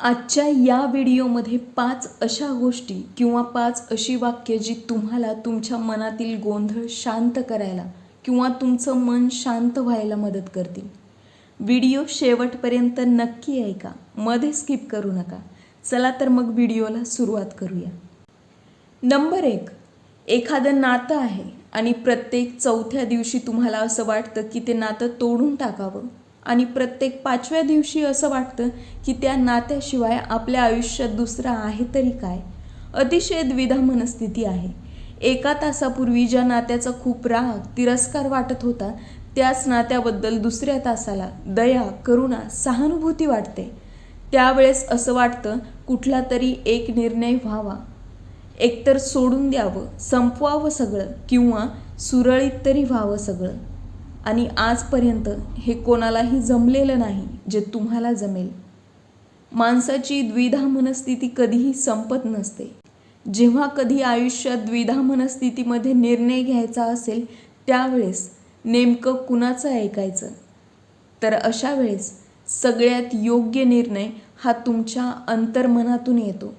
आजच्या या व्हिडिओमध्ये पाच अशा गोष्टी किंवा पाच अशी वाक्य जी तुम्हाला तुमच्या मनातील गोंधळ शांत करायला किंवा तुमचं मन शांत व्हायला मदत करतील. व्हिडिओ शेवटपर्यंत नक्की ऐका मध्ये स्किप करू नका. चला तर मग व्हिडिओला सुरुवात करूया. नंबर एक एखादं नातं आहे आणि प्रत्येक चौथ्या दिवशी तुम्हाला असं वाटतं की ते नातं तोडून टाकावं. आणि प्रत्येक पाचव्या दिवशी असं वाटतं की त्या नात्याशिवाय आपल्या आयुष्यात दुसरं आहे तरी काय? अतिशय द्विधा मनस्थिती आहे. एका तासापूर्वी ज्या नात्याचा खूप राग तिरस्कार वाटत होता त्याच नात्याबद्दल दुसऱ्या तासाला दया करुणा सहानुभूती वाटते. त्यावेळेस असं वाटतं कुठला तरी एक निर्णय व्हावा. एकतर सोडून द्यावं संपवावं सगळं किंवा सुरळीत तरी व्हावं सगळं. आणि आजपर्यंत हे कोणालाही जमलेलं नाही जे तुम्हाला जमेल. माणसाची द्विधा मनस्थिती कधीही संपत नसते. जेव्हा कधी आयुष्यात द्विधा मनस्थितीमध्ये निर्णय घ्यायचा असेल त्यावेळेस नेमकं कुणाचं ऐकायचं? तर अशा वेळेस सगळ्यात योग्य निर्णय हा तुमच्या अंतर्मनातून येतो.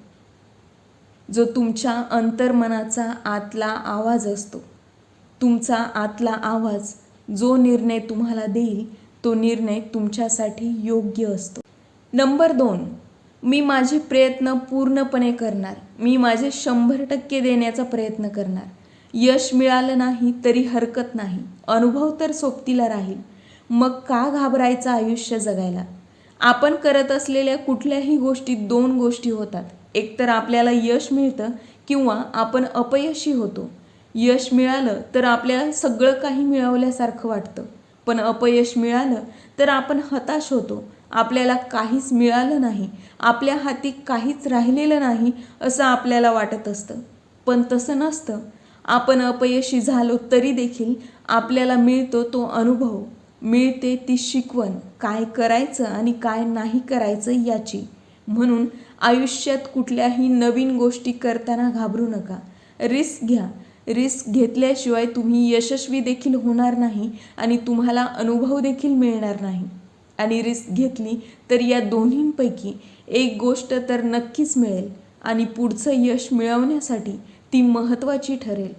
जो तुमच्या अंतर्मनाचा आतला आवाज असतो. तुमचा आतला आवाज जो निर्णय तुम्हाला देईल तो निर्णय तुमच्यासाठी योग्य असतो. नंबर दोन मी माझे प्रयत्न पूर्णपणे करणार. मी माझे शंभर टक्के देण्याचा प्रयत्न करणार. यश मिळालं नाही तरी हरकत नाही. अनुभव तर सोबतीला राहील. मग का घाबरायचं आयुष्य जगायला? आपण करत असलेल्या कुठल्याही गोष्टीत दोन गोष्टी होतात. एकतर आपल्याला यश मिळतं किंवा आपण अपयशी होतो. यश मिळालं तर आपल्याला सगळं काही मिळवल्यासारखं वाटतं. पण अपयश मिळालं तर आपण हताश होतो. आपल्याला काहीच मिळालं नाही. आपल्या हाती काहीच राहिलेलं नाही असं आपल्याला वाटत असतं. पण तसं नसतं. आपण अपयशी झालो तरी देखील आपल्याला मिळतो तो अनुभव. मिळते ती शिकवण. काय करायचं आणि काय नाही करायचं याची. म्हणून आयुष्यात कुठल्याही नवीन गोष्टी करताना घाबरू नका. रिस्क घ्या. रिस्क घेतल्याशिवाय तुम्ही यशस्वी देखील होणार नाही आणि तुम्हाला अनुभव देखील मिळणार नाही. आणि रिस्क घेतली तर या दोन्हींपैकी एक गोष्ट तर नक्कीच मिळेल आणि पुढचं यश मिळवण्यासाठी ती महत्त्वाची ठरेल.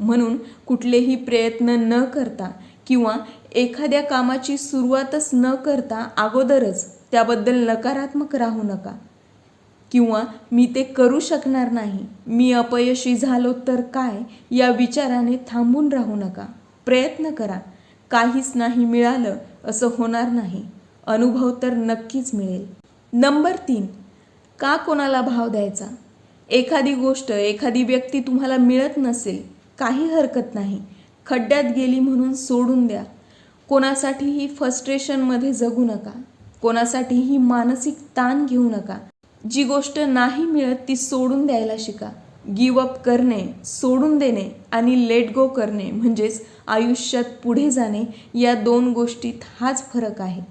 म्हणून कुठलेही प्रयत्न न करता किंवा एखाद्या कामाची सुरुवातच न करता अगोदरच त्याबद्दल नकारात्मक राहू नका. किंवा मी ते करू शकणार नाही मी अपयशी झालो तर काय या विचाराने थांबून राहू नका. प्रयत्न करा. काहीच नाही मिळालं असं होणार नाही. अनुभव तर नक्कीच मिळेल. नंबर तीन. का कोणाला भाव द्यायचा? एखादी गोष्ट एखादी व्यक्ती तुम्हाला मिळत नसेल काही हरकत नाही. खड्ड्यात गेली म्हणून सोडून द्या. कोणासाठीही फ्रस्ट्रेशनमध्ये जगू नका. कोणासाठीही मानसिक ताण घेऊ नका. जी गोष्ट नाही मिळत ती सोडून द्यायला शिका. गिव अप करणे सोडून देणे आणि लेट गो करणे म्हणजेच आयुष्यात पुढे जाणे या दोन गोष्टीत हाच फरक आहे.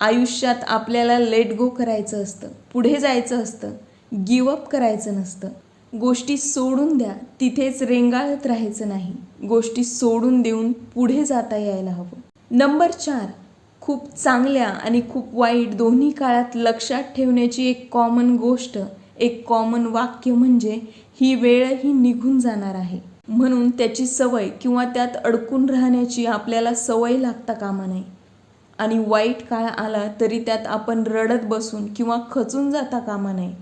आयुष्यात आपल्याला लेट गो करायचं असतं पुढे जायचं असतं गिव अप करायचं नसतं. गोष्टी सोडून द्या तिथेच रेंगाळत राहायचं नाही. गोष्टी सोडून देऊन पुढे जाता यायला हवं. नंबर चार खूप चांगल्या आणि खूप वाईट दोन्ही काळात लक्षात ठेवण्याची एक कॉमन गोष्ट एक कॉमन वाक्य म्हणजे ही वेळही निघून जाणार आहे. म्हणून त्याची सवय किंवा त्यात अडकून राहण्याची आपल्याला सवय लागता कामा नये. आणि वाईट काळ आला तरी त्यात आपण रडत बसून किंवा खचून जाता कामा नये.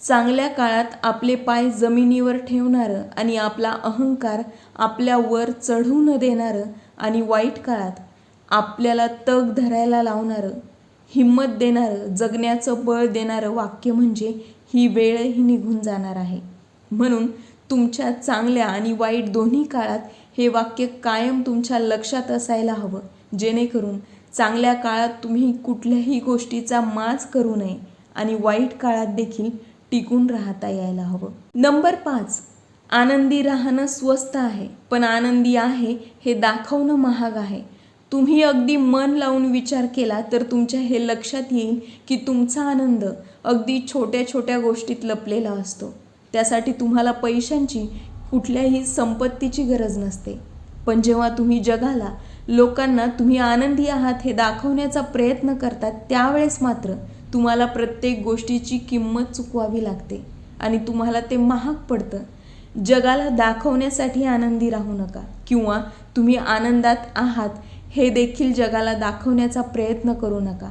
चांगल्या काळात आपले पाय जमिनीवर ठेवणारं आणि आपला अहंकार आपल्यावर चढू न देणारं आणि वाईट काळात आपल्याला तग धरायला लावणारं हिंमत देणारं जगण्याचं बळ देणारं वाक्य म्हणजे ही वेळही निघून जाणार आहे. म्हणून तुमच्या चांगल्या आणि वाईट दोन्ही काळात हे वाक्य कायम तुमच्या लक्षात असायला हवं. जेणेकरून चांगल्या काळात तुम्ही कुठल्याही गोष्टीचा माज करू नये आणि वाईट काळात देखील टिकून राहता यायला हवं. नंबर पाच. आनंदी राहणं स्वस्त आहे पण आनंदी आहे हे दाखवणं महाग आहे. तुम्ही अगदी मन लावून विचार केला तर तुमच्या हे लक्षात येईल की तुमचा आनंद अगदी छोट्या छोट्या गोष्टीत लपलेला असतो. त्यासाठी तुम्हाला पैशांची कुठल्याही संपत्तीची गरज नसते. पण जेव्हा तुम्ही जगाला लोकांना तुम्ही आनंदी आहात हे दाखवण्याचा प्रयत्न करतात त्यावेळेस मात्र तुम्हाला प्रत्येक गोष्टीची किंमत चुकवावी लागते आणि तुम्हाला ते महाग पडतं. जगाला दाखवण्यासाठी आनंदी राहू नका किंवा तुम्ही आनंदात आहात हे देखील जगाला दाखवण्याचा प्रयत्न करू नका.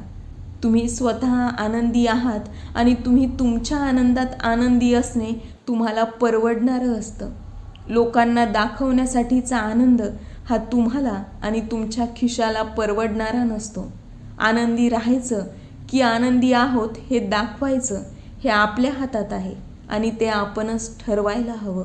तुम्ही स्वतः आनंदी आहात आणि तुम्ही तुमच्या आनंदात आनंदी असणे तुम्हाला परवडणारं असतं. लोकांना दाखवण्यासाठीचा आनंद हा तुम्हाला आणि तुमच्या खिशाला परवडणारा नसतो. आनंदी राहायचं की आनंदी आहोत हे दाखवायचं हे आपल्या हातात आहे आणि ते आपणच ठरवायला हवं.